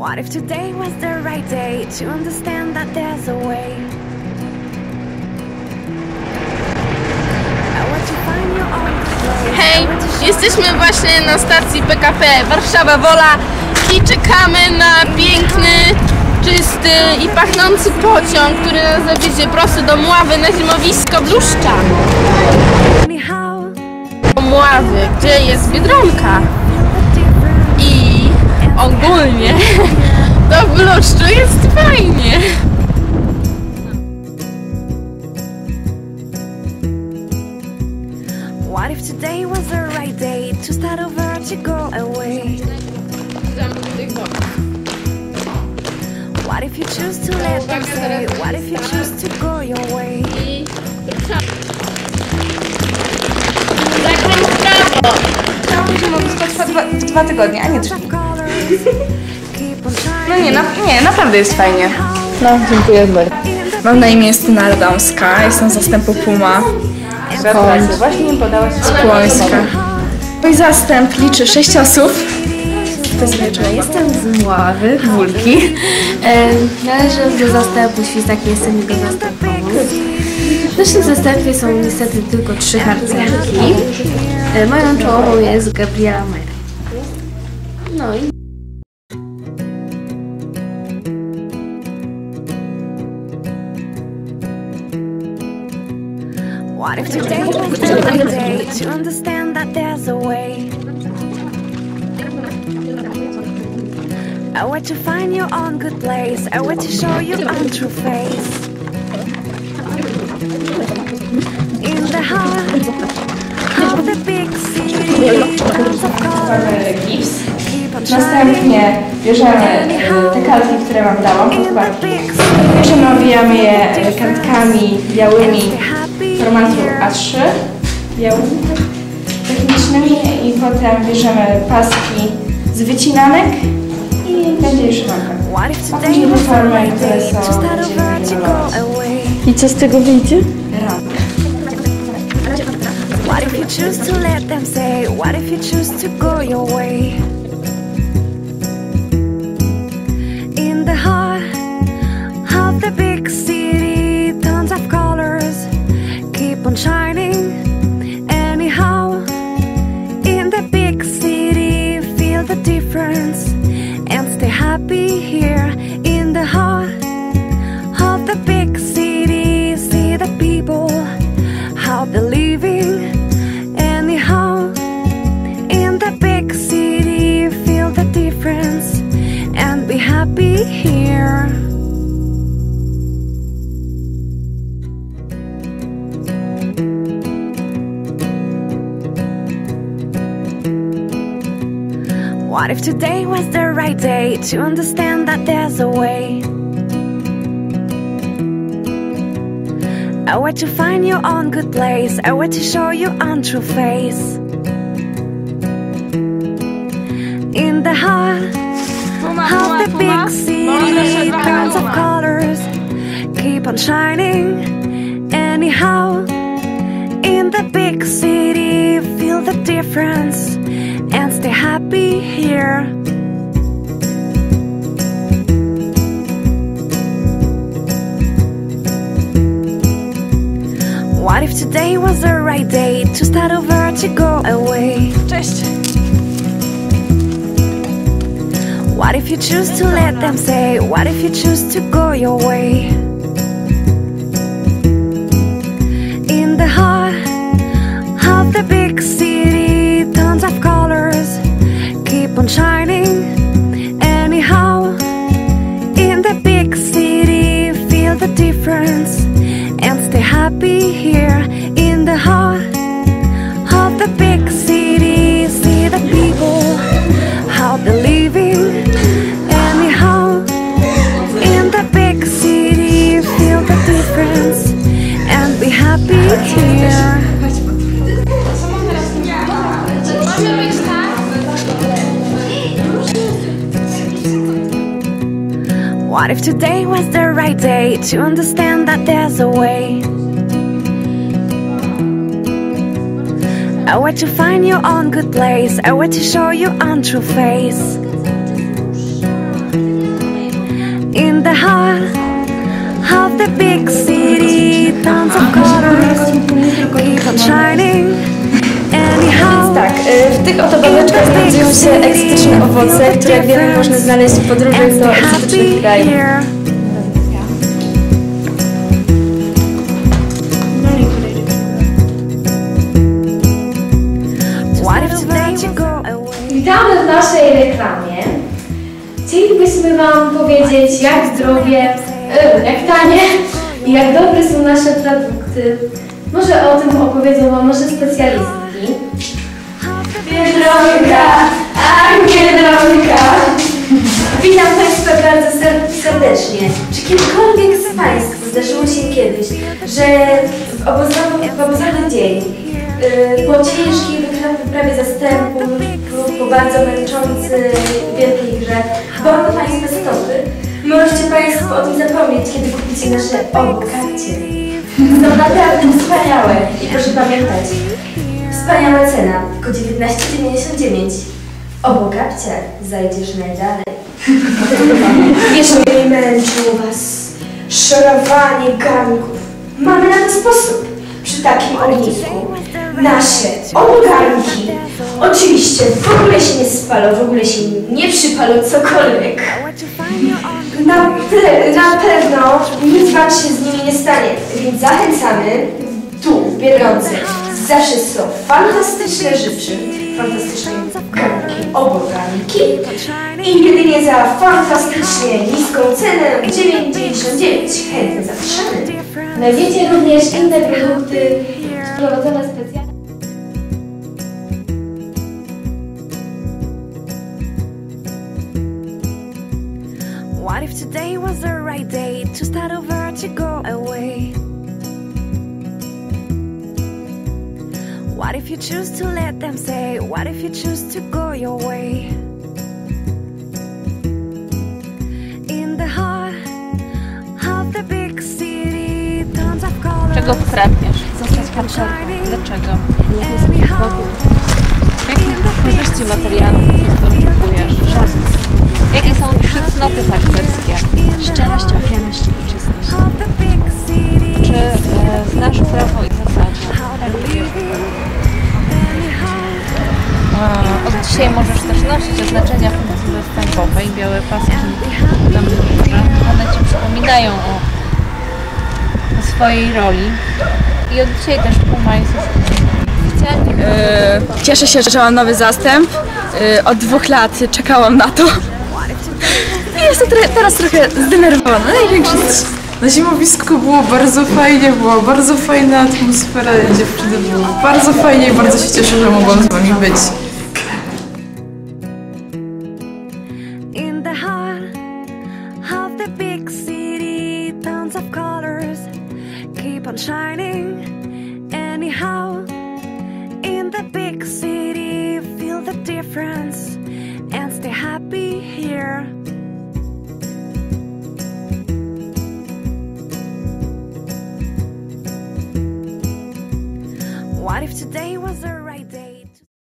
What if today was the right day to understand that there's a way? Hej, jesteśmy właśnie na stacji PKP Warszawa Wola i czekamy na piękny, czysty i pachnący pociąg, który nas zawiezie prosto do Mławy na zimowisko Bluszcza. Mławy, gdzie jest Biedronka ogólnie to w Bluszczu jest fajnie. What if today was the right day to start over to go away? What if you choose to let them say? What if you choose to go your way? Chciałabym zimowisko trwa dwa, dwa tygodnie, a nie trzy. No nie, na, nie, naprawdę jest fajnie. No, dziękuję bardzo. Mam na imię Justyna Radomska, jestem zastępu Puma. Gratulacje, właśnie mi podałaś z Płońska. Mój zastęp liczy 6 osób. Jestem z Mławy, Wólki. E, należę do zastępu Świstaki, jestem jego zastępową. W naszym zastępie są niestety tylko trzy harcerki. E, moją czołową jest Gabriela Majer. No i What if today was the day to understand that there's a way? I want to find your own good place. I want to show you own true face. In the heart of the big city, tons of colors Gips. keep on shining. Następnie bierzemy te kartki, które Wam dałam, podkładki. owijamy je kartkami białymi formatu here. A3, białymi technicznymi i potem bierzemy paski z wycinanek i będzie if A później was the formy, right które są? I co z tego wyjdzie? Ram. What if you choose to let them say? What if you choose to go your way? Shining. Anyhow, in the big city, feel the difference and stay happy here. What if today was the right day to understand that there's a way? I want to find your own good place. I want to show you on true face. In the heart of the big city, tons of colors keep on shining. Anyhow, in the big city, feel the difference stay happy here. What if today was the right day to start over to go away? Cześć! What if you choose to let them say? What if you choose to go your way? On shining. Anyhow, in the big city, feel the difference and stay happy here. In the heart of the big city, see the people, how they're living. Anyhow, in the big city, feel the difference and be happy here. What if today was the right day to understand that there's a way? A way to find your own good place, a way to show your own true face. In the heart of the big city, tons of cars. Tych oto babeczkach znajdują się egzotyczne owoce, które jak wiemy można znaleźć w podróży and do egzotycznych krajów. here. What if today you go away? Witamy w naszej reklamie. Chcielibyśmy Wam powiedzieć, jak zdrowie, e, jak tanie i jak dobre są nasze produkty. Może o tym opowiedzą Wam nasze specjalistki. Bardzo ser- serdecznie. Czy kiedykolwiek z Państwa zdarzyło się kiedyś, że w obozowy, dzień y, po ciężkiej wyprawie zastępu lub po bardzo męczącej wielkiej grze bolą Państwa stopy? Możecie Państwo o tym zapomnieć, kiedy kupicie nasze obokacie. Są naprawdę wspaniałe i proszę pamiętać, wspaniała cena, tylko 19,99. Obokapcie zajdziesz najdalej. Jeżeli męczyło Was szorowanie garnków, mamy na to sposób. Przy takim ognisku nasze ogarnki oczywiście w ogóle się nie spalą, w ogóle się nie przypalą cokolwiek. Na, na pewno nic Wam się z nimi nie stanie, więc zachęcamy tu w Biedronce. Zawsze są fantastyczne rzeczy, fantastyczne garnki, obogarnki i jedynie za fantastycznie niską cenę 9,99 chętnie zapraszamy. Znajdziecie również inne produkty sprowadzone specjalnie. What if today was the right day to start over to go away? What if you choose to let them say? What if you choose to go your way? In the heart of the big city, tons of colors. Czego pragniesz? Zostać harcerką. Dlaczego? Anyhow, Jakich korzyści materialnych potrzebujesz? Jakie są trzy cnoty harcerskie? Szczerość, ofiarność i czystość. Dzisiaj możesz też nosić oznaczenia funkcji zastępowej, białe paski na. One Ci przypominają o, o swojej roli. I od dzisiaj też Puma jest E, Cieszę się, że mam nowy zastęp. E, Od dwóch lat czekałam na to. I jestem teraz trochę zdenerwowana. Największy Na zimowisku było bardzo fajnie, była bardzo fajna atmosfera, dziewczyny było bardzo fajnie i bardzo się cieszę, że mogłam z wami być. friends and stay happy here.